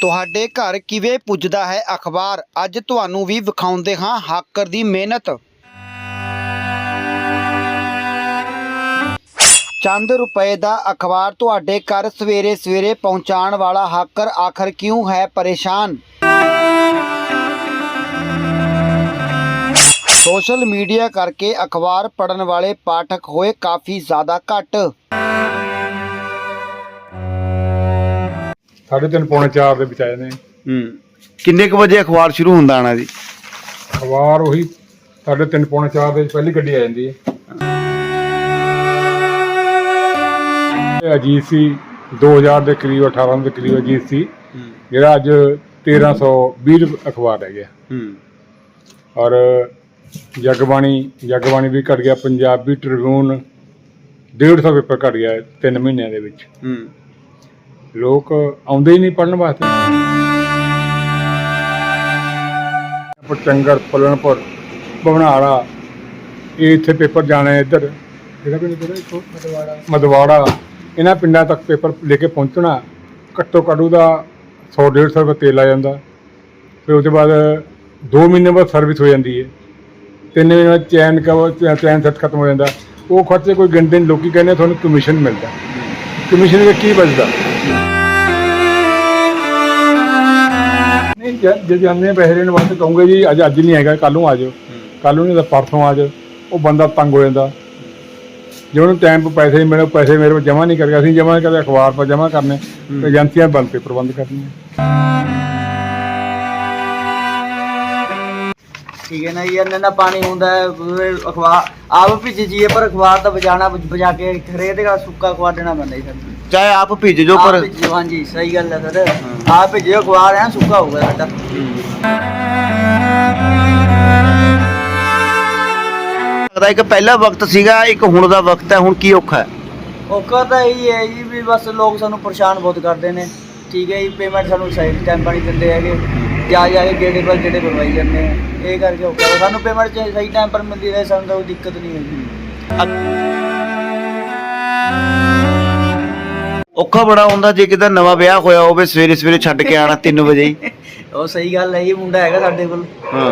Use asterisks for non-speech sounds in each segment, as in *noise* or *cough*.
ਤੁਹਾਡੇ ਘਰ ਕਿਵੇਂ ਪੁੱਜਦਾ ਹੈ ਅਖਬਾਰ? ਅੱਜ ਤੁਹਾਨੂੰ ਵੀ ਵਿਖਾਉਂਦੇ ਹਾਂ ਹਾਕਰ ਦੀ ਮਿਹਨਤ। ਚੰਦ ਰੁਪਏ ਦਾ ਅਖਬਾਰ ਤੁਹਾਡੇ ਘਰ ਸਵੇਰੇ ਸਵੇਰੇ ਪਹੁੰਚਾਉਣ ਵਾਲਾ ਹਾਕਰ ਆਖਰ ਕਿਉਂ ਹੈ ਪਰੇਸ਼ਾਨ? ਸੋਸ਼ਲ ਮੀਡੀਆ ਕਰਕੇ ਅਖਬਾਰ ਪੜਨ ਵਾਲੇ ਪਾਠਕ ਹੋਏ ਕਾਫੀ ਜ਼ਿਆਦਾ ਘੱਟ। ਸਾਢੇ ਤਿੰਨ ਪੌਣੇ ਚਾਰ ਦੇ ਵਿੱਚ ਆਏ ਨੇ। ਹੂੰ। ਕਿੰਨੇ ਕੁ ਵਜੇ ਅਖਬਾਰ ਸ਼ੁਰੂ ਹੁੰਦਾ ਆਣਾ ਜੀ? ਅਖਬਾਰ ਉਹੀ ਸਾਢੇ ਤਿੰਨ ਪੌਣੇ ਚਾਰ ਦੇ ਵਿੱਚ ਪਹਿਲੀ ਗੱਡੀ ਆ ਜਾਂਦੀ ਹੈ। ਅਜੀਤ ਸੀ 2000 ਦੇ ਕਰੀਬ 18 ਦੇ ਕਰੀਬ ਅਜੀਤ ਸੀ। ਜਿਹੜਾ ਅੱਜ 1320 ਰੁਪ- ਅਖਬਾਰ ਰਹਿ ਗਿਆ। ਹੂੰ। ਔਰ ਜਗਬਾਣੀ ਜਗਬਾਣੀ ਵੀ ਘਟ ਗਿਆ ਪੰਜਾਬੀ ਟ੍ਰਿਬਿਊਨ 150 ਪੇਪਰ ਘਟ ਗਿਆ 3 ਮਹੀਨਿਆਂ ਦੇ ਵਿੱਚ। ਹੂੰ। ਲੋਕ ਆਉਂਦੇ ਹੀ ਨਹੀਂ ਪੜਨ ਵਾਸਤੇ। ਪਟੰਗਰ ਪਲਣਪੁਰ ਬਵਨਾੜਾ ਇਹ ਇੱਥੇ ਪੇਪਰ ਜਾਣਾ ਇੱਧਰ। ਕਿਹੜਾ ਪਿੰਡ ਕਿਹੜਾ ਇੱਥੋਂ? ਮਦਵਾੜਾ। ਮਦਵਾੜਾ। ਇਹਨਾਂ ਪਿੰਡਾਂ ਤੱਕ ਪੇਪਰ ਲੈ ਕੇ ਪਹੁੰਚਣਾ ਘੱਟੋ ਘੱਟ ਉਹਦਾ 100 150 ਰੁਪਏ ਤੇਲ ਆ ਜਾਂਦਾ। ਫਿਰ ਉਹਦੇ ਬਾਅਦ 2 ਮਹੀਨੇ ਬਾਅਦ ਸਰਵਿਸ ਹੋ ਜਾਂਦੀ ਹੈ। ਤਿੰਨ ਮਹੀਨੇ ਬਾਅਦ ਚੈਨ ਕਵਰ ਚੈਨ ਸੈੱਟ ਖਤਮ ਹੋ ਜਾਂਦਾ। ਉਹ ਖਰਚੇ ਕੋਈ ਗਿਣਦੇ ਨਹੀਂ। ਲੋਕੀ ਕਹਿੰਦੇ ਤੁਹਾਨੂੰ ਕਮਿਸ਼ਨ ਮਿਲਦਾ। ਕਮਿਸ਼ਨ ਵਿੱਚ ਕੀ ਬਚਦਾ? ਨਹੀਂ ਜੇ- ਜੇ ਜਾਂਦੇ ਪੈਸੇ ਦੇਣ ਵਾਸਤੇ ਕਹੂੰਗੇ ਜੀ ਅੱਜ ਅੱਜ ਨਹੀਂ ਹੈਗਾ ਕੱਲ ਨੂੰ ਆ ਜਾਓ ਕੱਲ ਨੂੰ ਨਹੀਂ ਤਾਂ ਪਰਸੋਂ ਆ ਜਾਓ ਉਹ ਬੰਦਾ ਤੰਗ ਹੋ ਜਾਂਦਾ। ਜੇ ਉਹਨੂੰ ਟਾਈਮ 'ਤੇ ਪੈਸੇ ਨਹੀਂ ਮਿਲੇ ਉਹ ਪੈਸੇ ਮੇਰੇ ਕੋਲ ਜਮ੍ਹਾਂ ਨਹੀਂ ਕਰਕੇ ਅਸੀਂ ਜਮ੍ਹਾਂ ਕਰਦੇ ਅਖਬਾਰ 'ਪਰ ਜਮ੍ਹਾਂ ਕਰਨੇ ਤੇ ਏਜੰਸੀਆਂ ਬੰਦ ਪੇਪਰ ਬੰਦ ਕਰਨੀਆਂ ਠੀਕ ਹੈ ਨਾ ਜੀ ਇਹਨਾਂ ਦਾ ਪਾਣੀ ਹੁੰਦਾ ਹੈ ਅਖਬਾਰ ਆਪ ਭਿੱਜ ਜੀਏ ਪਰ ਅਖਬਾਰ ਤਾਂ ਬਜਾਣਾ ਬਜਾ ਕੇ ਖਰੇਦ ਦਾ ਸੁੱਕਾ ਅਖਬਾਰ ਦੇਣਾ ਪੈਂਦਾ ਜੀ ਸਾਨੂੰ ਚਾਹੇ ਆਪ ਭੇਜ ਜੋ ਪਰ ਭਿੱਜੋ ਹਾਂਜੀ ਸਹੀ ਗੱਲ ਹੈ ਸਰ। ਆਪ ਭਿੱਜਿਓ ਅਖਬਾਰ ਐ ਸੁੱਕਾ ਹੋਊਗਾ ਸਾਡਾ। ਲੱਗਦਾ ਇੱਕ ਪਹਿਲਾ ਵਕਤ ਸੀਗਾ ਇੱਕ ਹੁਣ ਦਾ ਵਕਤ ਹੈ ਹੁਣ ਕੀ ਔਖਾ ਹੈ? ਔਖਾ ਤਾਂ ਇਹੀ ਹੈ ਜੀ ਵੀ ਬਸ ਲੋਕ ਸਾਨੂੰ ਪਰੇਸ਼ਾਨ ਬਹੁਤ ਕਰਦੇ ਨੇ। ਠੀਕ ਹੈ ਜੀ ਪੇਮੈਂਟ ਸਾਨੂੰ ਸਹੀ ਟਾਈਮ ਪਾਣੀ ਦਿੰਦੇ ਹੈਗੇ। ਜਾ ਜਾ ਕੇ ਗੇੜੇ ਪਰ ਗੇੜੇ ਬਣਵਾਈ ਜਾਂਦੇ ਆ। ਇਹ ਕਰਕੇ ਔਖਾ। ਸਾਨੂੰ ਪੇਮੈਂਟ ਸਹੀ ਟਾਈਮ ਪਰ ਮਿਲਦੀ ਰਹੇ ਸਾਨੂੰ ਤਾਂ ਕੋਈ ਦਿੱਕਤ ਨਹੀਂ ਹੈਗੀ। ਔਖਾ ਬੜਾ ਹੁੰਦਾ ਜੇ ਕਿਤੇ ਨਵਾਂ ਵਿਆਹ ਹੋਇਆ ਹੋਵੇ ਸਵੇਰੇ ਸਵੇਰੇ ਛੱਡ ਕੇ ਆਣਾ 3 ਵਜੇ ਹੀ। *laughs* ਉਹ ਸਹੀ ਗੱਲ ਹੈ ਜੀ ਮੁੰਡਾ ਹੈਗਾ ਸਾਡੇ ਕੋਲ। ਹਾਂ।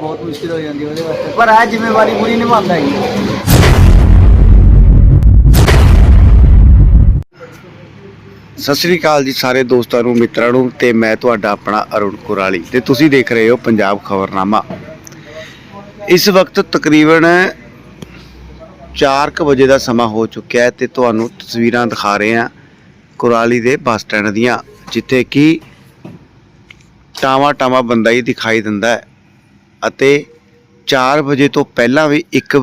ਬਹੁਤ ਮੁਸ਼ਕਿਲ ਹੋ ਜਾਂਦੀ ਉਹਦੇ ਵਾਸਤੇ। ਪਰ ਆ ਜ਼ਿੰਮੇਵਾਰੀ ਪੂਰੀ ਨਿਭਾਉਂਦਾ ਜੀ ਸਤਿ ਸ੍ਰੀ ਅਕਾਲ ਜੀ ਸਾਰੇ ਦੋਸਤਾਂ ਨੂੰ ਮਿੱਤਰਾਂ ਨੂੰ ਤੇ ਮੈਂ ਤੁਹਾਡਾ ਆਪਣਾ ਅਰੁਣ ਕੁਰਾਲੀ ਤੇ ਤੁਸੀਂ ਦੇਖ ਰਹੇ ਹੋ ਪੰਜਾਬ ਖਬਰਨਾਮਾ। ਇਸ ਵਕਤ ਤਕਰੀਬਨ 4:00 ਵਜੇ ਦਾ ਸਮਾਂ ਹੋ ਚੁੱਕਿਆ ਹੈ ਤੇ ਤੁਹਾਨੂੰ ਤਸਵੀਰਾਂ ਦਿਖਾ ਰਹੇ ਹਾਂ। ਕੁਰਾਲੀ ਦੇ ਬੱਸ ਸਟੈਂਡ ਦੀਆਂ, ਜਿੱਥੇ ਕਿ ਟਾਵਾ ਟਾਵਾ ਬੰਦਾ ਹੀ ਦਿਖਾਈ ਦਿੰਦਾ ਹੈ। ਅਤੇ 4 ਵਜੇ ਤੋਂ ਪਹਿਲਾਂ ਵੀ ਇੱਕ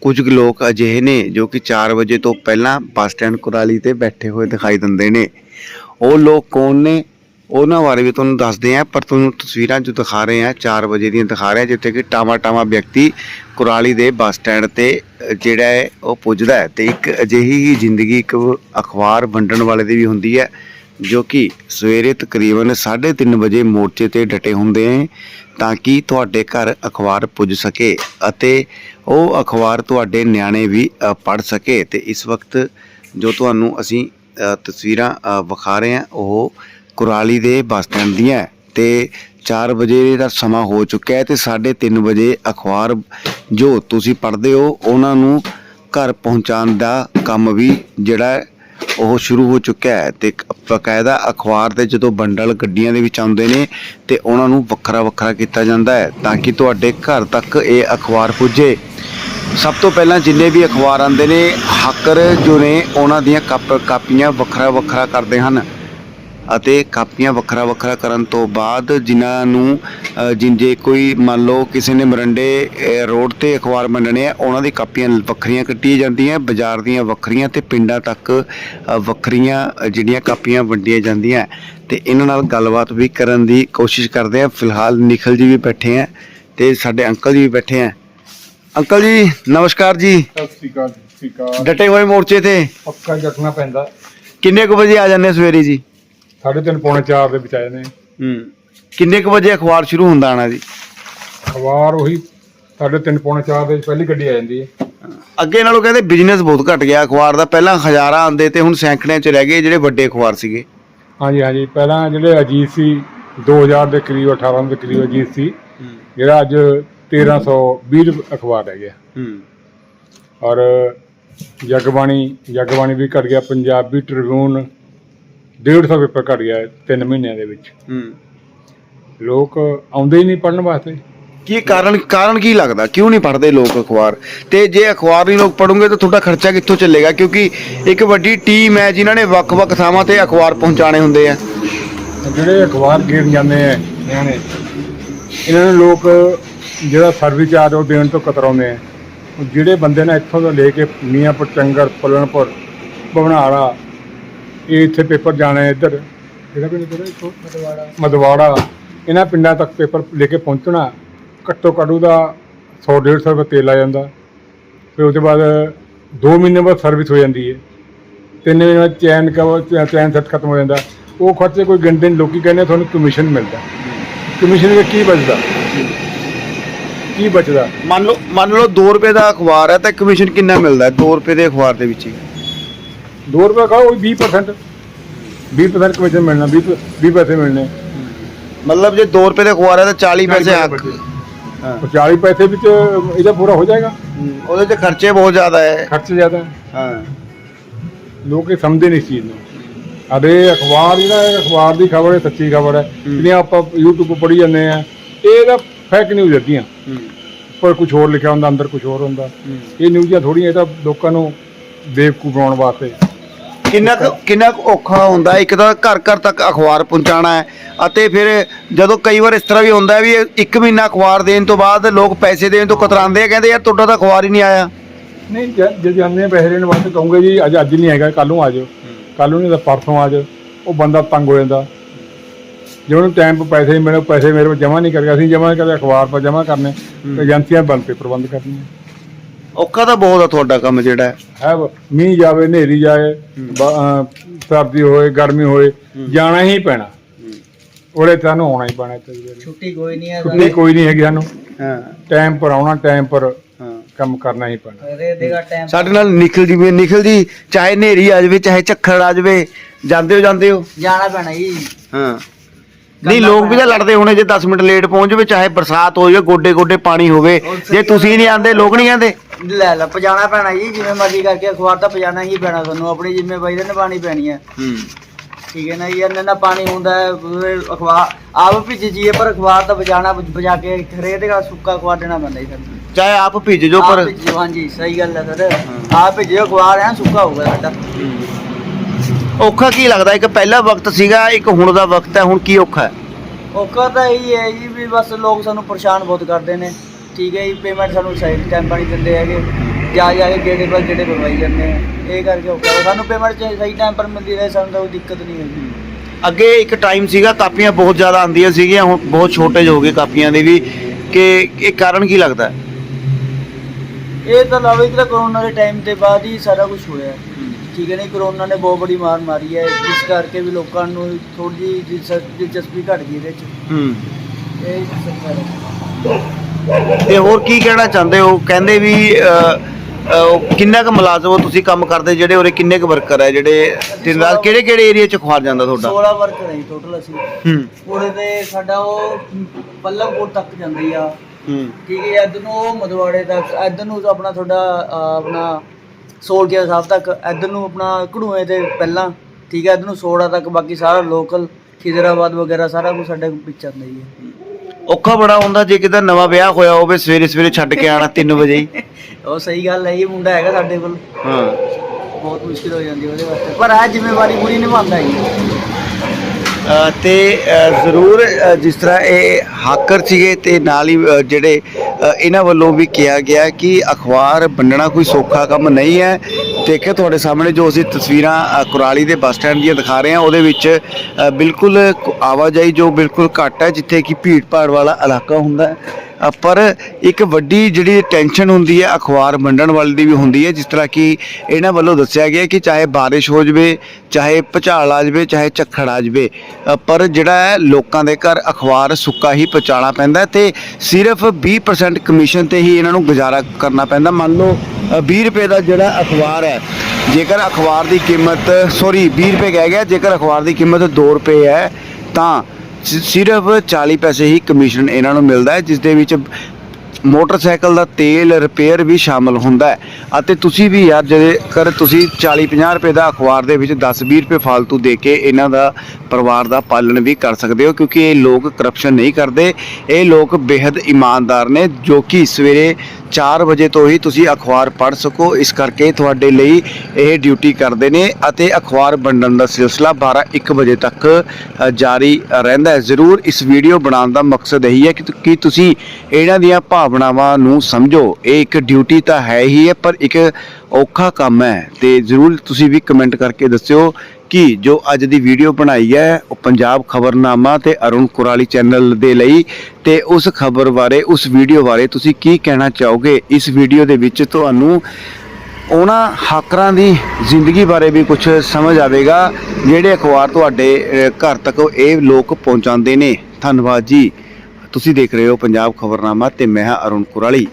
ਕੁਝ ਕੁ ਲੋਕ ਅਜਿਹੇ ਨੇ, ਜੋ ਕਿ 4 ਵਜੇ ਤੋਂ ਪਹਿਲਾਂ ਬੱਸ ਸਟੈਂਡ ਕੁਰਾਲੀ ਤੇ ਬੈਠੇ ਹੋਏ ਦਿਖਾਈ ਦਿੰਦੇ ਨੇ। ਉਹ ਲੋਕ ਕੌਣ ਨੇ? ਉਹਨਾਂ ਬਾਰੇ ਵੀ ਤੁਹਾਨੂੰ ਦੱਸਦੇ ਆ ਪਰ ਤੁਹਾਨੂੰ ਤਸਵੀਰਾਂ ਜੋ ਦਿਖਾ ਰਹੇ ਆ 4 ਵਜੇ ਦੀਆਂ ਦਿਖਾ ਰਹੇ ਆ ਜਿੱਥੇ ਕਿ ਟਾਵਾ ਟਾਵਾ ਵਿਅਕਤੀ ਕੁਰਾਲੀ ਦੇ ਬੱਸ ਸਟੈਂਡ ਤੇ ਜਿਹੜਾ ਹੈ, ਉਹ ਪੁੱਜਦਾ ਹੈ ਤੇ ਇੱਕ ਅਜਿਹੀ ਹੀ ਜ਼ਿੰਦਗੀ, ਇੱਕ ਅਖਬਾਰ ਵੰਡਣ ਵਾਲੇ ਦੀ ਵੀ ਹੁੰਦੀ ਹੈ, ਜੋ ਕਿ ਸਵੇਰੇ ਤਕਰੀਬਨ 3:30 ਵਜੇ ਮੋਰਚੇ ਤੇ ਡਟੇ ਹੁੰਦੇ ਨੇ, ਤਾਂ ਕਿ ਤੁਹਾਡੇ ਘਰ ਅਖਬਾਰ ਪੁੱਜ ਸਕੇ ਅਤੇ ਉਹ ਅਖਬਾਰ ਤੁਹਾਡੇ ਨਿਆਣੇ ਵੀ ਪੜ੍ਹ ਸਕੇ ਤੇ ਇਸ ਵਕਤ ਜੋ ਤੁਹਾਨੂੰ ਅਸੀਂ ਤਸਵੀਰਾਂ ਵਿਖਾ ਰਹੇ ਹਾਂ, ਉਹ ਕੁਰਾਲੀ ਦੇ ਬੱਸ ਸਟੈਂਡ ਦੀਆਂ ਹੈ ਤੇ 4 ਵਜੇ ਦਾ ਸਮਾਂ ਹੋ ਚੁੱਕਿਆ ਹੈ ਤੇ 3:30 ਵਜੇ ਅਖਬਾਰ ਜੋ ਤੁਸੀਂ ਪੜ੍ਹਦੇ ਹੋ, ਉਹਨਾਂ ਨੂੰ ਘਰ ਪਹੁੰਚਾਉਣ ਦਾ ਕੰਮ ਵੀ ਜਿਹੜਾ ਉਹ ਸ਼ੁਰੂ ਹੋ ਚੁੱਕਿਆ ਹੈ ਤੇ ਬਕਾਇਦਾ ਅਖਬਾਰ ਦੇ ਜਦੋਂ ਬੰਡਲ ਗੱਡੀਆਂ ਦੇ ਵਿੱਚ ਆਉਂਦੇ ਨੇ ਤੇ ਉਹਨਾਂ ਨੂੰ ਵੱਖਰਾ ਵੱਖਰਾ ਕੀਤਾ ਜਾਂਦਾ ਹੈ ਤਾਂ ਕਿ ਤੁਹਾਡੇ ਘਰ ਤੱਕ ਇਹ ਅਖਬਾਰ ਪੁੱਜੇ। ਸਭ ਤੋਂ ਪਹਿਲਾਂ ਜਿੰਨੇ ਵੀ ਅਖਬਾਰ ਆਉਂਦੇ ਨੇ, ਹਾਕਰ ਜੋ ਨੇ, ਉਹਨਾਂ ਦੀਆਂ ਕੱਪ ਕਾਪੀਆਂ ਵੱਖਰਾ ਵੱਖਰਾ ਕਰਦੇ ਹਨ। ਅਤੇ ਕਾਪੀਆਂ ਵੱਖਰਾ ਵੱਖਰਾ ਕਰਨ ਤੋਂ ਬਾਅਦ ਜਿਨ੍ਹਾਂ ਨੂੰ ਜਿੰਜੇ ਕੋਈ ਮੰਨ ਲਓ ਕਿਸੇ ਨੇ ਮਰੰਡੇ ਰੋਡ ਤੇ ਅਖਬਾਰ ਮੰਨਣੇ ਆ ਉਹਨਾਂ ਦੀ ਕਾਪੀਆਂ ਵੱਖਰੀਆਂ ਕੱਟੀਆਂ ਜਾਂਦੀਆਂ ਬਾਜ਼ਾਰ ਦੀਆਂ ਵੱਖਰੀਆਂ ਤੇ ਪਿੰਡਾਂ ਤੱਕ ਵੱਖਰੀਆਂ ਜਿਹੜੀਆਂ ਕਾਪੀਆਂ ਵੰਡੀਆਂ ਜਾਂਦੀਆਂ। ਤੇ ਇਹਨਾਂ ਨਾਲ ਗੱਲਬਾਤ ਵੀ ਕਰਨ ਦੀ ਕੋਸ਼ਿਸ਼ ਕਰਦੇ ਆ। ਫਿਲਹਾਲ ਨਿਖਲ ਜੀ ਵੀ ਬੈਠੇ ਆ ਤੇ ਸਾਡੇ ਅੰਕਲ ਜੀ ਵੀ ਬੈਠੇ ਆ। ਅੰਕਲ ਜੀ ਨਮਸਕਾਰ ਜੀ। ਸਤਿ ਸ੍ਰੀ ਅਕਾਲ ਜੀ, ਡਟੇ ਹੋਏ ਮੋਰਚੇ ਤੇ। ਪੱਕਾ ਜੱਟਣਾ ਪੈਂਦਾ। ਕਿੰਨੇ ਕੁ ਵਜੇ ਆ ਜਾਂਦੇ ਸਵੇਰੇ ਜੀ? ਸਾਢੇ ਤਿੰਨ ਪੌਣੇ ਚਾਰ ਦੇ ਵਿੱਚ ਆਏ ਨੇ। ਹੂੰ। ਕਿੰਨੇ ਕੁ ਵਜੇ ਅਖਬਾਰ ਸ਼ੁਰੂ ਹੁੰਦਾ ਆਣਾ ਜੀ? ਅਖਬਾਰ ਉਹੀ ਸਾਢੇ ਤਿੰਨ ਪੌਣੇ ਚਾਰ ਦੇ ਵਿੱਚ ਪਹਿਲੀ ਗੱਡੀ ਆ ਜਾਂਦੀ ਹੈ। ਅੱਗੇ ਨਾਲੋਂ ਕਹਿੰਦੇ ਬਿਜ਼ਨਸ ਬਹੁਤ ਘਟ ਗਿਆ। ਅਖਬਾਰ ਦਾ ਪਹਿਲਾਂ ਹਜ਼ਾਰਾਂ ਆਉਂਦੇ ਤੇ ਹੁਣ ਸੈਂਕੜਿਆਂ ਚ ਰਹਿ ਗਏ ਜਿਹੜੇ ਵੱਡੇ ਅਖਬਾਰ ਸੀਗੇ। ਹਾਂਜੀ ਹਾਂਜੀ। ਪਹਿਲਾਂ ਜਿਹੜੇ ਅਜੀਤ ਸੀ 2000 ਦੇ ਕਰੀਬ 18 ਦੇ ਕਰੀਬ ਅਜੀਤ ਸੀ। ਜਿਹੜਾ ਅੱਜ 1320 ਰੁਪ- ਅਖਬਾਰ ਰਹਿ ਗਿਆ। ਹੂੰ। ਔਰ ਜਗਬਾਣੀ ਜਗਬਾਣੀ ਵੀ ਘਟ ਗਿਆ। ਪੰਜਾਬੀ ਟ੍ਰਿਬਿਊਨ 150 ਪੇਪਰ ਘਟ ਗਿਆ 3 ਮਹੀਨਿਆਂ ਦੇ ਵਿੱਚ। ਹੂੰ। ਲੋਕ ਆਉਂਦੇ ਹੀ ਨਹੀਂ ਪੜਨ ਵਾਸਤੇ। ਕੀ ਕਾਰਨ ਕਾਰਨ ਕੀ ਲੱਗਦਾ? ਕਿਉਂ ਨਹੀਂ ਪੜ੍ਹਦੇ ਲੋਕ ਅਖਬਾਰ? ਤੇ ਜੇ ਅਖਬਾਰ ਨਹੀਂ ਲੋਕ ਪੜੋਗੇ ਤਾਂ ਤੁਹਾਡਾ ਖਰਚਾ ਕਿੱਥੋਂ ਚੱਲੇਗਾ? ਕਿਉਂਕਿ ਇੱਕ ਵੱਡੀ ਟੀਮ ਹੈ ਜਿਨ੍ਹਾਂ ਨੇ ਵੱਖ-ਵੱਖ ਥਾਵਾਂ ਤੇ ਅਖਬਾਰ ਪਹੁੰਚਾਣੇ ਹੁੰਦੇ ਆ। ਜਿਹੜੇ ਅਖਬਾਰ ਗਿਣ ਜਾਂਦੇ ਆ ਨਿਆਣੇ ਇਹਨਾਂ ਨੂੰ ਲੋਕ ਜਿਹੜਾ ਸਰਵਿਸ ਚਾਰਜ ਉਹ ਦੇਣ ਤੋਂ ਕਤਰਾਉਂਦੇ ਆ। ਜਿਹੜੇ ਬੰਦੇ ਨੇ ਇੱਥੋਂ ਤੋਂ ਲੈ ਕੇ ਮੀਆਂਪੁਰ ਚੰਗਰ ਪਲਣਪੁਰ ਬਵਨਾੜਾ ਇਹ ਇੱਥੇ ਪੇਪਰ ਜਾਣਾ ਹੈ ਇੱਧਰ। ਕਿਹੜਾ ਪਿੰਡ ਤੇਰਾ ਇੱਥੋਂ? ਮਤਵਾੜਾ ਮਦਵਾੜਾ। ਇਹਨਾਂ ਪਿੰਡਾਂ ਤੱਕ ਪੇਪਰ ਲੈ ਕੇ ਪਹੁੰਚਣਾ ਘੱਟੋ ਘੱਟ ਉਹਦਾ 100 150 ਰੁਪਏ ਤੇਲ ਆ ਜਾਂਦਾ। ਫਿਰ ਉਹਦੇ ਬਾਅਦ 2 ਮਹੀਨੇ ਬਾਅਦ ਸਰਵਿਸ ਹੋ ਜਾਂਦੀ ਹੈ। ਤਿੰਨ ਮਹੀਨੇ ਬਾਅਦ ਚੈਨ ਕਵਰ ਚੈਨ ਸੈੱਟ ਖਤਮ ਹੋ ਜਾਂਦਾ। ਉਹ ਖਰਚੇ ਕੋਈ ਗਿਣਦੇ ਨਹੀਂ। ਲੋਕੀ ਕਹਿੰਦੇ ਤੁਹਾਨੂੰ ਕਮਿਸ਼ਨ ਮਿਲਦਾ। ਕਮਿਸ਼ਨ ਵਿੱਚ ਕੀ ਬਚਦਾ? ਕੀ ਬਚਦਾ? ਮੰਨ ਲਓ ਮੰਨ ਲਓ 2 ਰੁਪਏ ਦਾ ਅਖਬਾਰ ਹੈ ਤਾਂ ਕਮਿਸ਼ਨ ਕਿੰਨਾ ਮਿਲਦਾ ਹੈ? 2 ਰੁਪਏ ਦੇ ਅਖਬਾਰ ਦੇ ਵਿੱਚ ਹੀ। 2 ਰੁਪਏ ਖਾਓ ਉਹ 20% 20% ਕਮਿਸ਼ਨ ਮਿਲਣਾ 20 20 ਪੈਸੇ ਮਿਲਣੇ। ਮਤਲਬ ਜੇ 2 ਰੁਪਏ ਦਾ ਅਖਬਾਰ ਹੈ ਤਾਂ 40 ਪੈਸੇ ਆ। ਹਾਂ। ਉਹ 40 ਪੈਸੇ ਵਿੱਚ ਇਹਦਾ ਪੂਰਾ ਹੋ ਜਾਏਗਾ। ਉਹਦੇ ਤੇ ਖਰਚੇ ਬਹੁਤ ਜ਼ਿਆਦਾ ਹੈ ਖਰਚ ਜ਼ਿਆਦਾ ਹੈ। ਲੋਕ ਇਹ ਸਮਝਦੇ ਨਹੀਂ ਇਸ ਚੀਜ਼ ਨੂੰ। ਅਰੇ ਅਖਬਾਰ ਜਿਹੜਾ ਅਖਬਾਰ ਦੀ ਖਬਰ ਹੈ ਸੱਚੀ ਖਬਰ ਹੈ। ਜਿਹੜੀਆਂ ਆਪਾਂ YouTube 'ਤੇ ਪੜ੍ਹੀ ਜਾਂਦੇ ਆ ਇਹ ਤਾਂ ਫੇਕ ਨਿਊਜ਼ ਹੈਗੀਆਂ ਉੱਪਰ ਕੁਝ ਹੋਰ ਲਿਖਿਆ ਹੁੰਦਾ ਅੰਦਰ ਕੁਝ ਹੋਰ ਹੁੰਦਾ। ਇਹ ਨਿਊਜ਼ਾਂ ਥੋੜੀਆਂ ਇਹ ਤਾਂ ਲੋਕਾਂ ਨੂੰ ਬੇਵਕੂਫ ਬਣਾਉਣ ਵਾਸਤੇ। ਕਿੰਨਾ ਕੁ- ਕਿੰਨਾ ਕੁ ਔਖਾ ਹੁੰਦਾ ਹੈ? ਇੱਕ ਤਾਂ ਘਰ ਘਰ ਤੱਕ ਅਖਬਾਰ ਪਹੁੰਚਾਉਣਾ ਹੈ ਅਤੇ ਫਿਰ ਜਦੋਂ ਕਈ ਵਾਰ ਇਸ ਤਰ੍ਹਾਂ ਵੀ ਹੁੰਦਾ ਹੈ ਵੀ ਇੱਕ ਮਹੀਨਾ ਅਖਬਾਰ ਦੇਣ ਤੋਂ ਬਾਅਦ ਲੋਕ ਪੈਸੇ ਦੇਣ ਤੋਂ ਕਤਰਾਉਂਦੇ ਆ ਕਹਿੰਦੇ ਯਾਰ ਤੁਹਾਡਾ ਤਾਂ ਅਖਬਾਰ ਹੀ ਨਹੀਂ ਆਇਆ। ਨਹੀਂ ਜ- ਜੇ ਜਾਂਦੇ ਆ ਪੈਸੇ ਦੇਣ ਵਾਸਤੇ ਕਹੂੰਗੇ ਜੀ ਅੱਜ ਅੱਜ ਨਹੀਂ ਹੈਗਾ ਕੱਲ ਨੂੰ ਆ ਜਾਓ ਕੱਲ ਨੂੰ ਨਹੀਂ ਤਾਂ ਪਰਸੋਂ ਆ ਜਾਓ ਉਹ ਬੰਦਾ ਤੰਗ ਹੋ ਜਾਂਦਾ। ਜੇ ਉਹਨੂੰ ਟਾਈਮ 'ਤੇ ਪੈਸੇ ਨਹੀਂ ਮਿਲੇ ਪੈਸੇ ਮੇਰੇ ਕੋਲ ਜਮ੍ਹਾਂ ਨਹੀਂ ਕਰਕੇ ਅਸੀਂ ਜਮ੍ਹਾਂ ਕਰਦੇ ਅਖਬਾਰ 'ਪਰ ਜਮ੍ਹਾਂ ਕਰਨੇ। ਤੇ ਏਜੰਸੀਆਂ ਬੰਦ ਪੇਪਰ ਬੰਦ ਕਰਨੀਆਂ ਔਖਾ ਤਾਂ ਬਹੁਤ ਆ ਤੁਹਾਡਾ ਕੰਮ ਜਿਹੜਾ ਹੈ। ਹੈ ਵਾ, ਮੀਂਹ ਜਾਵੇ ਹਨੇਰੀ ਜਾਏ ਬ- ਅਹ ਸਰਦੀ ਹੋਏ ਗਰਮੀ ਹੋਏ ਜਾਣਾ ਹੀ ਪੈਣਾ। ਉਹਦੇ ਸਾਨੂੰ ਆਉਣਾ ਹੀ ਪੈਣਾ ਇੱਥੇ। ਛੁੱਟੀ ਕੋਈ ਨਹੀਂ ਹੈ ਛੁੱਟੀ ਕੋਈ ਨਹੀਂ ਹੈਗੀ ਸਾਨੂੰ। ਹਾਂ। ਟਾਈਮ ਪਰ ਆਉਣਾ ਟਾਈਮ ਪਰ ਹਾਂ। ਕੰਮ ਕਰਨਾ ਹੀ ਪੈਣਾ। ਰੇ ਦੇਗਾ ਟਾਈਮ ਸਾਡੇ ਨਾਲ ਨਿਖਲ ਜੀ ਵੀ ਨਿਖਲ ਜੀ ਚਾਹੇ ਹਨੇਰੀ ਆ ਜਾਵੇ ਚਾਹੇ ਝੱਖੜ ਆ ਜਾਵੇ ਜਾਂਦੇ ਹੋ ਜਾਂਦੇ ਹੋ? ਜਾਣਾ ਪੈਣਾ ਜੀ। ਹਾਂ। ਨਹੀਂ ਲੋਕ ਵੀ ਤਾਂ ਲੜਦੇ ਹੋਣੇ ਜੇ 10 ਮਿੰਟ ਲੇਟ ਪਹੁੰਚ ਜਾਵੇ ਚਾਹੇ ਬਰਸਾਤ ਹੋ ਜਾਵੇ ਗੋਡੇ ਗੋਡੇ ਪਾਣੀ ਹੋਵੇ ਜੇ ਤੁਸੀਂ ਨਹੀਂ ਆਂਦੇ ਲੋਕ ਨਹੀਂ ਆਂਦੇ ਲੈ ਲੈ ਪਜਾਣਾ ਪੈਣਾ ਜੀ ਜਿਵੇਂ ਮਰਜ਼ੀ ਕਰਕੇ ਅਖਬਾਰ ਤਾਂ ਪਜਾਣਾ ਹੀ ਪੈਣਾ ਤੁਹਾਨੂੰ ਆਪਣੀ ਜ਼ਿੰਮੇਵਾਰੀ ਤਾਂ ਨਿਭਾਉਣੀ ਪੈਣੀ ਹੈ। ਹੂੰ। ਠੀਕ ਹੈ ਨਾ ਜੀ ਇੰਨਾ ਨਾ ਪਾਣੀ ਹੁੰਦਾ ਹੈ ਫਿਰ ਅਖਬਾਰ ਆਪ ਭਿੱਜ ਜੀਏ ਪਰ ਅਖਬਾਰ ਤਾਂ ਬਜਾਣਾ ਬਜਾ ਕੇ ਖਰੇ ਦੇ ਦਾ ਸੁੱਕਾ ਅਖਬਾਰ ਦੇਣਾ ਪੈਂਦਾ ਜੀ ਸਾਨੂੰ ਚਾਹੇ ਆਪ ਭਿੱਜ ਜੋ ਪਰ ਆਪ ਭਿੱਜੋ, ਹਾਂਜੀ ਸਹੀ ਗੱਲ ਹੈ ਸਰ। ਆਪ ਭਿੱਜਿਓ ਅਖਬਾਰ ਐ ਸੁੱਕਾ ਹੋਊਗਾ ਸਾਡਾ। ਔਖਾ ਕੀ ਲੱਗਦਾ ਇੱਕ ਪਹਿਲਾ ਵਕਤ ਸੀਗਾ ਇੱਕ ਹੁਣ ਦਾ ਵਕਤ ਹੈ ਹੁਣ ਕੀ ਔਖਾ ਹੈ? ਔਖਾ ਤਾਂ ਇਹੀ ਹੈ ਜੀ ਵੀ ਬਸ ਲੋਕ ਸਾਨੂੰ ਪਰੇਸ਼ਾਨ ਬਹੁਤ ਕਰਦੇ ਨੇ। ਠੀਕ ਹੈ ਜੀ ਪੇਮੈਂਟ ਸਾਨੂੰ ਸਹੀ ਟਾਈਮ ਨਹੀਂ ਦਿੰਦੇ ਹੈਗੇ। ਜਾ ਜਾ ਕੇ ਗੇੜੇ ਪਰ ਗੇੜੇ ਬਣਵਾਈ ਜਾਂਦੇ ਆ। ਇਹ ਕਰਕੇ ਔਖਾ ਵਾ। ਸਾਨੂੰ ਪੇਮੈਂਟ ਸਹੀ ਟਾਈਮ ਪਰ ਮਿਲਦੀ ਰਹੇ ਸਾਨੂੰ ਤਾਂ ਕੋਈ ਦਿੱਕਤ ਨਹੀਂ ਹੈਗੀ। ਅੱਗੇ ਇੱਕ ਟਾਈਮ ਸੀਗਾ ਕਾਪੀਆਂ ਬਹੁਤ ਜ਼ਿਆਦਾ ਆਉਂਦੀਆਂ ਸੀਗੀਆਂ। ਹੁਣ ਬਹੁਤ ਛੋਟੇਜ ਹੋ ਗਏ ਕਾਪੀਆਂ ਦੇ ਵੀ। ਕਿ ਇਹ ਕਾਰਨ ਕੀ ਲੱਗਦਾ? ਹੈ? ਇਹ ਤਾਂ ਲਾਵੇ ਕਿ ਕਰੋਨਾ ਦੇ ਟਾਈਮ ਤੇ ਬਾਅਦ ਹੀ ਸਾਰਾ ਕੁਝ ਹੋਇਆ। ਠੀਕ ਹੈ ਨਹੀਂ ਕਰੋਨਾ ਨੇ ਬਹੁਤ ਬੜੀ ਮਾਰ ਮਾਰੀ ਹੈ। ਜਿਸ ਕਰਕੇ ਵੀ ਲੋਕਾਂ ਨੂੰ ਥੋੜੀ ਜਿਹੀ ਦਿਲਚਸ- ਦਿਲਚਸਪੀ ਘਟ ਗਈ ਇਹਦੇ ਚ। ਹੂੰ। ਇਹ ਤੇ ਹੋਰ ਕੀ ਕਹਿਣਾ ਚਾਹੁੰਦੇ ਹੋ? ਕਹਿੰਦੇ ਵੀ ਕਿੰਨਾ ਕੁ ਮੁਲਾਜ਼ਮ ਹੋ ਤੁਸੀਂ ਕੰਮ ਕਰਦੇ ਜਿਹੜੇ ਉਰੇ ਕਿੰਨੇ ਕੁ ਵਰਕਰ ਹੈ ਜਿਹੜੇ ਦਿਨ ਰਾਤ ਕਿਹੜੇ ਕਿਹੜੇ ਏਰੀਆ ਚ ਖਵਾਰ ਜਾਂਦਾ ਤੁਹਾਡਾ? 16 ਵਰਕਰ ਹੈ ਟੋਟਲ ਅਸੀਂ। ਹੂੰ। ਪੂਰੇ ਤੇ ਸਾਡਾ ਉਹ ਪੱਲਮਪੁਰ ਤੱਕ ਜਾਂਦੀ ਆ। ਹੂੰ। ਠੀਕ ਹੈ ਇੱਧਰ ਨੂੰ ਉਹ ਮਦਵਾੜੇ ਤੱਕ ਇੱਧਰ ਨੂੰ ਆਪਣਾ ਤੁਹਾਡਾ ਅਹ, ਆਪਣਾ ਸੋਲਕਿਆ ਸਾਹਿਬ ਤੱਕ ਇੱਧਰ ਨੂੰ ਆਪਣਾ ਘੜੂਏ ਤੇ ਪਹਿਲਾਂ ਠੀਕ ਹੈ ਇੱਧਰ ਨੂੰ ਸੋੜਾ ਤੱਕ ਬਾਕੀ ਸਾਰਾ ਲੋਕਲ ਖਿਦਰਾਬਾਦ ਵਗੈਰਾ ਸਾਰਾ ਕੁਝ ਸਾਡੇ ਵਿੱਚ ਆਉਂਦਾ ਹੀ ਹੈ। ਔਖਾ ਬੜਾ ਹੁੰਦਾ ਜੇ ਕਿਤੇ ਨਵਾਂ ਵਿਆਹ ਹੋਇਆ ਹੋਵੇ ਸਵੇਰੇ ਸਵੇਰੇ ਛੱਡ ਕੇ ਆਣਾ 3 ਵਜੇ ਹੀ। ਉਹ ਸਹੀ ਗੱਲ ਹੈ ਇਹ ਮੁੰਡਾ ਹੈਗਾ ਸਾਡੇ ਕੋਲ। ਹਾਂ। ਬਹੁਤ ਮੁਸ਼ਕਿਲ ਹੋ ਜਾਂਦੀ ਉਹਦੇ ਵਾਸਤੇ। ਪਰ ਆ ਜ਼ਿੰਮੇਵਾਰੀ ਪੂਰੀ ਨਿਭਾਉਂਦਾ ਹੈ ਅ, ਤੇ ਅ, ਜ਼ਰੂਰ ਅ, ਜਿਸ ਤਰ੍ਹਾਂ ਇਹ ਹਾਕਰ ਸੀਗੇ ਤੇ ਨਾਲ ਹੀ ਅ, ਜਿਹੜੇ ਇਹਨਾਂ ਵੱਲੋਂ ਵੀ ਕਿਹਾ ਗਿਆ ਕਿ ਅਖਬਾਰ ਵੰਡਣਾ ਕੋਈ ਸੌਖਾ ਕੰਮ ਨਹੀਂ ਹੈ। ਦੇਖੇ ਤੁਹਾਡੇ ਸਾਹਮਣੇ ਜੋ ਅਸੀਂ ਤਸਵੀਰਾਂ ਕੁਰਾਲੀ ਦੇ ਬੱਸ ਸਟੈਂਡ ਦੀਆਂ ਦਿਖਾ ਰਹੇ ਹਾਂ, ਉਹਦੇ ਵਿੱਚ ਬਿਲਕੁਲ ਆਵਾਜਾਈ ਜੋ ਬਿਲਕੁਲ ਘੱਟ ਹੈ, ਜਿੱਥੇ ਕਿ ਭੀੜ ਭਾੜ ਵਾਲਾ ਇਲਾਕਾ ਹੁੰਦਾ ਹੈ। ਪਰ ਇੱਕ ਵੱਡੀ ਜਿਹੜੀ ਟੈਨਸ਼ਨ ਹੁੰਦੀ ਹੈ ਅਖਬਾਰ ਵੰਡਣ ਵਾਲੇ ਦੀ ਵੀ ਹੁੰਦੀ ਹੈ ਜਿਸ ਤਰ੍ਹਾਂ ਕਿ ਇਹਨਾਂ ਵੱਲੋਂ ਦੱਸਿਆ ਗਿਆ ਕਿ ਚਾਹੇ ਬਾਰਿਸ਼ ਹੋ ਜਵੇ ਚਾਹੇ ਭੁਚਾਲ ਆ ਜਵੇ ਚਾਹੇ ਝੱਖੜ ਆ ਜਵੇ ਪਰ ਜਿਹੜਾ ਹੈ ਲੋਕਾਂ ਦੇ ਘਰ ਅਖਬਾਰ ਸੁੱਕਾ ਹੀ ਪਹੁੰਚਾਉਣਾ ਪੈਂਦਾ ਹੈ ਤੇ ਸਿਰਫ 20% ਕਮਿਸ਼ਨ ਤੇ ਹੀ ਇਹਨਾਂ ਨੂੰ ਗੁਜ਼ਾਰਾ ਕਰਨਾ ਪੈਂਦਾ। ਮੰਨ ਲਓ ਅ, 20 ਰੁਪਏ ਦਾ ਜਿਹੜਾ ਅਖਬਾਰ ਹੈ ਜੇਕਰ ਅਖਬਾਰ ਦੀ ਕੀਮਤ ਸੌਰੀ 20 ਰੁਪਏ ਕਹਿ ਗਿਆ ਜੇਕਰ ਅਖਬਾਰ ਦੀ ਕੀਮਤ 2 ਰੁਪਏ ਹੈ ਤਾਂ ਸਿਰਫ 40 ਪੈਸੇ ਹੀ ਕਮਿਸ਼ਨ ਇਹਨਾਂ ਨੂੰ ਮਿਲਦਾ ਹੈ ਜਿਸ ਦੇ ਵਿੱਚ ਮੋਟਰਸਾਈਕਲ ਦਾ ਤੇਲ ਰਿਪੇਅਰ ਵੀ ਸ਼ਾਮਲ ਹੁੰਦਾ ਅਤੇ ਤੁਸੀਂ ਵੀ ਯਾਰ, ਜੇਕਰ ਤੁਸੀਂ 40-50 ਰੁਪਏ ਦਾ ਅਖਬਾਰ ਦੇ ਵਿੱਚ 10-20 ਰੁਪਏ ਫालतू ਦੇ ਕੇ ਇਹਨਾਂ ਦਾ ਪਰਿਵਾਰ ਦਾ ਪਾਲਣ ਵੀ ਕਰ ਸਕਦੇ ਹੋ, ਕਿਉਂਕਿ ਇਹ ਲੋਕ ਕਰਪਸ਼ਨ ਨਹੀਂ ਕਰਦੇ। ਇਹ ਲੋਕ ਬੇहद ਇਮਾਨਦਾਰ ਨੇ, ਜੋ ਕਿ ਸਵੇਰੇ 4 ਵਜੇ ਤੋਂ ਹੀ ਤੁਸੀਂ ਅਖਬਾਰ ਪੜ੍ਹ ਸਕੋ। ਇਸ ਕਰਕੇ ਤੁਹਾਡੇ ਲਈ ਇਹ ਡਿਊਟੀ ਕਰਦੇ ਨੇ ਅਤੇ ਅਖਬਾਰ ਵੰਡਣ ਦਾ ਸਿਲਸਿਲਾ 12-1 ਵਜੇ ਤੱਕ ਜਾਰੀ ਰਹਿੰਦਾ ਹੈ। ਜ਼ਰੂਰ ਇਸ ਵੀਡੀਓ ਬਣਾਉਣ ਦਾ ਮਕਸਦ ਇਹੀ ਹੈ ਕਿ ਤੁਸੀਂ ਇਹਨਾਂ ਦੀਆਂ ਭਾਵ ਭਾਵਨਾਵਾਂ ਨੂੰ ਸਮਝੋ। ਇਹ ਇੱਕ ਡਿਊਟੀ ਤਾਂ ਹੈ ਹੀ ਹੈ, ਪਰ ਇੱਕ ਔਖਾ ਕੰਮ ਹੈ। ਤੇ ਜ਼ਰੂਰ ਤੁਸੀਂ ਵੀ ਕਮੈਂਟ ਕਰਕੇ ਦੱਸਿਓ ਕਿ ਜੋ ਅੱਜ ਦੀ ਵੀਡੀਓ ਬਣਾਈ ਹੈ, ਉਹ ਪੰਜਾਬ ਖਬਰਨਾਮਾ ਤੇ ਅਰੁਣ ਕੁਰਾਲੀ ਚੈਨਲ ਦੇ ਲਈ ਤੇ ਉਸ ਖਬਰ ਬਾਰੇ, ਉਸ ਵੀਡੀਓ ਬਾਰੇ ਤੁਸੀਂ ਕੀ ਕਹਿਣਾ ਚਾਹੋਗੇ? ਇਸ ਵੀਡੀਓ ਦੇ ਵਿੱਚ ਤੁਹਾਨੂੰ ਉਹਨਾਂ ਹਾਕਰਾਂ ਦੀ ਜ਼ਿੰਦਗੀ ਬਾਰੇ ਵੀ ਕੁਝ ਸਮਝ ਆਵੇਗਾ, ਜਿਹੜੇ ਅਖਬਾਰ ਤੁਹਾਡੇ ਘਰ ਤੱਕ ਇਹ ਲੋਕ ਪਹੁੰਚਾਉਂਦੇ ਨੇ। ਧੰਨਵਾਦ ਜੀ। ਤੁਸੀਂ ਦੇਖ ਰਹੇ ਹੋ ਪੰਜਾਬ ਖਬਰਨਾਮਾ ਤੇ ਮੈਂ ਹਾਂ ਅਰੁਣ ਕੁਰਾਲੀ।